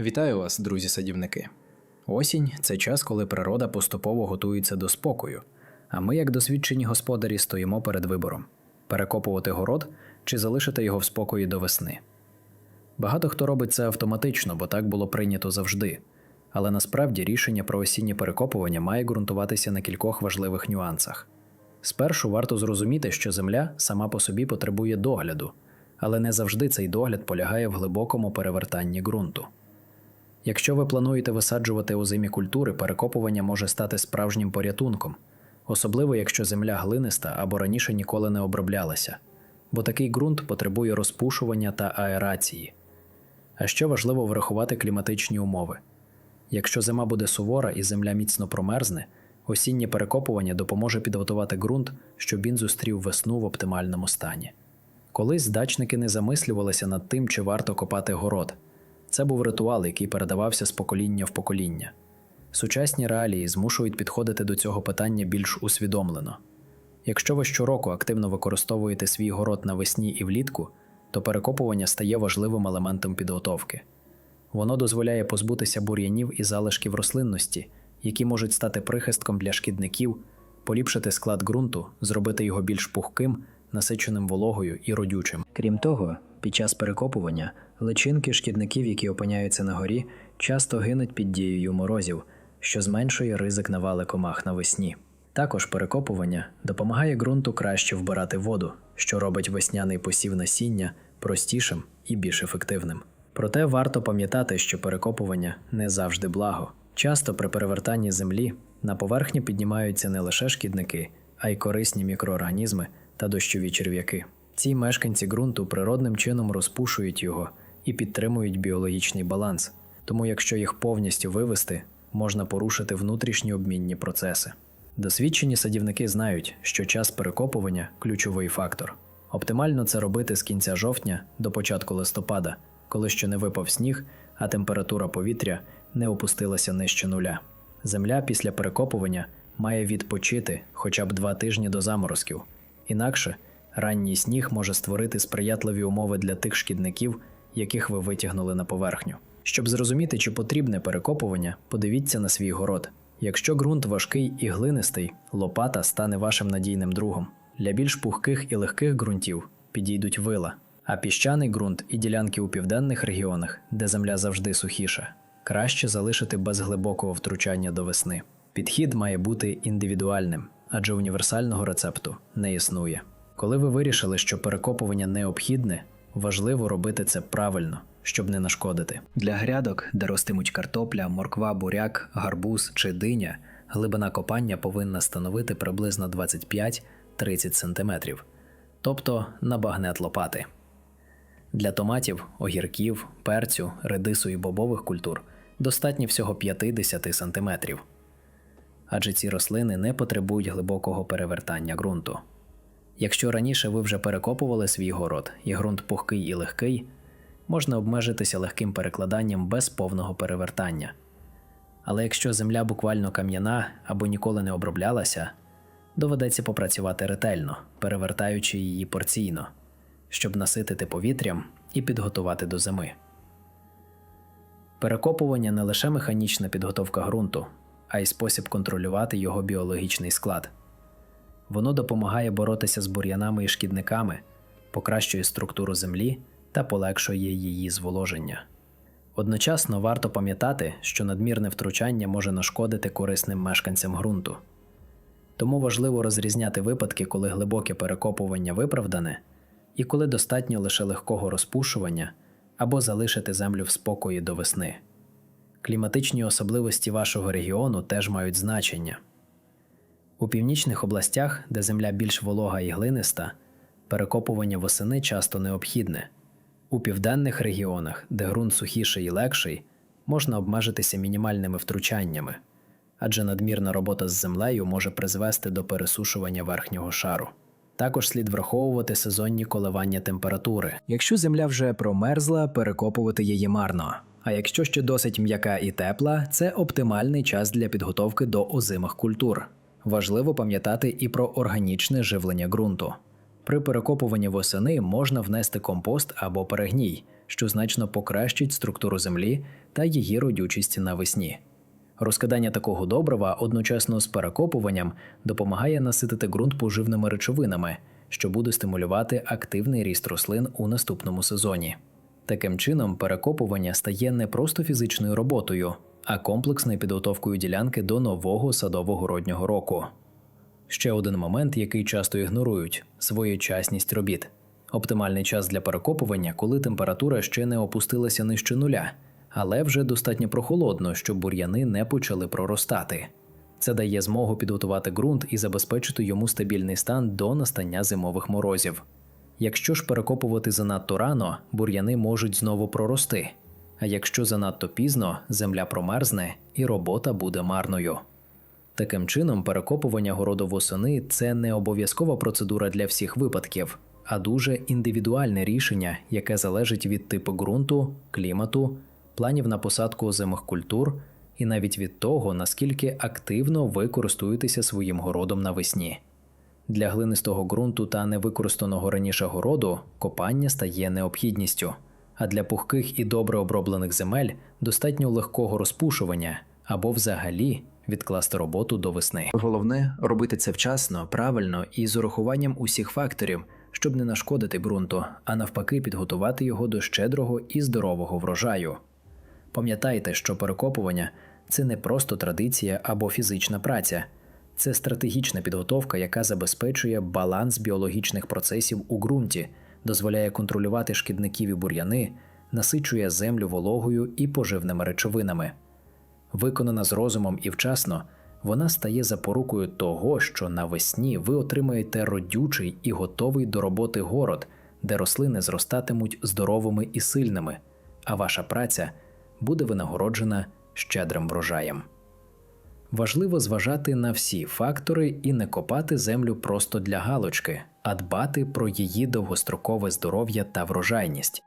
Вітаю вас, друзі-садівники. Осінь це час, коли природа поступово готується до спокою, а ми, як досвідчені господарі, стоїмо перед вибором перекопувати город чи залишити його в спокої до весни. Багато хто робить це автоматично, бо так було прийнято завжди. Але насправді рішення про осіннє перекопування має ґрунтуватися на кількох важливих нюансах. Спершу варто зрозуміти, що земля сама по собі потребує догляду, але не завжди цей догляд полягає в глибокому перевертанні ґрунту. Якщо ви плануєте висаджувати озимі культури, перекопування може стати справжнім порятунком, особливо якщо земля глиниста або раніше ніколи не оброблялася, бо такий ґрунт потребує розпушування та аерації. А ще важливо врахувати кліматичні умови. Якщо зима буде сувора і земля міцно промерзне, осіннє перекопування допоможе підготувати ґрунт, щоб він зустрів весну в оптимальному стані. Колись дачники не замислювалися над тим, чи варто копати город. Це був ритуал, який передавався з покоління в покоління. Сучасні реалії змушують підходити до цього питання більш усвідомлено. Якщо ви щороку активно використовуєте свій город навесні і влітку, то перекопування стає важливим елементом підготовки. Воно дозволяє позбутися бур'янів і залишків рослинності, які можуть стати прихистком для шкідників, поліпшити склад ґрунту, зробити його більш пухким, насиченим вологою і родючим. Крім того, під час перекопування личинки шкідників, які опиняються на горі, часто гинуть під дією морозів, що зменшує ризик навали комах навесні. Також перекопування допомагає ґрунту краще вбирати воду, що робить весняний посів насіння простішим і більш ефективним. Проте варто пам'ятати, що перекопування не завжди благо. Часто при перевертанні землі на поверхню піднімаються не лише шкідники, а й корисні мікроорганізми та дощові черв'яки. Ці мешканці ґрунту природним чином розпушують його і підтримують біологічний баланс, тому якщо їх повністю вивести, можна порушити внутрішні обмінні процеси. Досвідчені садівники знають, що час перекопування ключовий фактор. Оптимально це робити з кінця жовтня до початку листопада, коли ще не випав сніг, а температура повітря не опустилася нижче нуля. Земля після перекопування має відпочити хоча б два тижні до заморозків, інакше ранній сніг може створити сприятливі умови для тих шкідників, яких ви витягнули на поверхню. Щоб зрозуміти, чи потрібне перекопування, подивіться на свій город. Якщо ґрунт важкий і глинистий, лопата стане вашим надійним другом. Для більш пухких і легких ґрунтів підійдуть вила, а піщаний ґрунт і ділянки у південних регіонах, де земля завжди сухіша, краще залишити без глибокого втручання до весни. Підхід має бути індивідуальним, адже універсального рецепту не існує. Коли ви вирішили, що перекопування необхідне, важливо робити це правильно, щоб не нашкодити. Для грядок, де ростимуть картопля, морква, буряк, гарбуз чи диня, глибина копання повинна становити приблизно 25-30 см, тобто на багнет лопати. Для томатів, огірків, перцю, редису і бобових культур достатньо всього 50 см. Адже ці рослини не потребують глибокого перевертання ґрунту. Якщо раніше ви вже перекопували свій город і ґрунт пухкий і легкий, можна обмежитися легким перекладанням без повного перевертання. Але якщо земля буквально кам'яна або ніколи не оброблялася, доведеться попрацювати ретельно, перевертаючи її порційно, щоб наситити повітрям і підготувати до зими. Перекопування не лише механічна підготовка ґрунту, а й спосіб контролювати його біологічний склад. Воно допомагає боротися з бур'янами і шкідниками, покращує структуру землі та полегшує її зволоження. Одночасно варто пам'ятати, що надмірне втручання може нашкодити корисним мешканцям ґрунту. Тому важливо розрізняти випадки, коли глибоке перекопування виправдане, і коли достатньо лише легкого розпушування або залишити землю в спокої до весни. Кліматичні особливості вашого регіону теж мають значення. У північних областях, де земля більш волога і глиниста, перекопування восени часто необхідне. У південних регіонах, де ґрунт сухіший і легший, можна обмежитися мінімальними втручаннями, адже надмірна робота з землею може призвести до пересушування верхнього шару. Також слід враховувати сезонні коливання температури. Якщо земля вже промерзла, перекопувати її марно. А якщо ще досить м'яка і тепла, це оптимальний час для підготовки до озимих культур. Важливо пам'ятати і про органічне живлення ґрунту. При перекопуванні восени можна внести компост або перегній, що значно покращить структуру землі та її родючість навесні. Розкидання такого добрива одночасно з перекопуванням допомагає наситити ґрунт поживними речовинами, що буде стимулювати активний ріст рослин у наступному сезоні. Таким чином, перекопування стає не просто фізичною роботою, а комплексною підготовкою ділянки до нового садово-городнього року. Ще один момент, який часто ігнорують своєчасність робіт. Оптимальний час для перекопування, коли температура ще не опустилася нижче нуля, але вже достатньо прохолодно, щоб бур'яни не почали проростати. Це дає змогу підготувати ґрунт і забезпечити йому стабільний стан до настання зимових морозів. Якщо ж перекопувати занадто рано, бур'яни можуть знову прорости. А якщо занадто пізно, земля промерзне і робота буде марною. Таким чином, перекопування городу восени це не обов'язкова процедура для всіх випадків, а дуже індивідуальне рішення, яке залежить від типу ґрунту, клімату, планів на посадку озимих культур і навіть від того, наскільки активно ви користуєтеся своїм городом навесні. Для глинистого ґрунту та невикористаного раніше городу копання стає необхідністю, а для пухких і добре оброблених земель достатньо легкого розпушування або взагалі відкласти роботу до весни. Головне робити це вчасно, правильно і з урахуванням усіх факторів, щоб не нашкодити ґрунту, а навпаки, підготувати його до щедрого і здорового врожаю. Пам'ятайте, що перекопування це не просто традиція або фізична праця, це стратегічна підготовка, яка забезпечує баланс біологічних процесів у ґрунті, дозволяє контролювати шкідників і бур'яни, насичує землю вологою і поживними речовинами. Виконана з розумом і вчасно, вона стає запорукою того, що навесні ви отримаєте родючий і готовий до роботи город, де рослини зростатимуть здоровими і сильними, а ваша праця буде винагороджена щедрим врожаєм. Важливо зважати на всі фактори і не копати землю просто для галочки, а дбати про її довгострокове здоров'я та врожайність.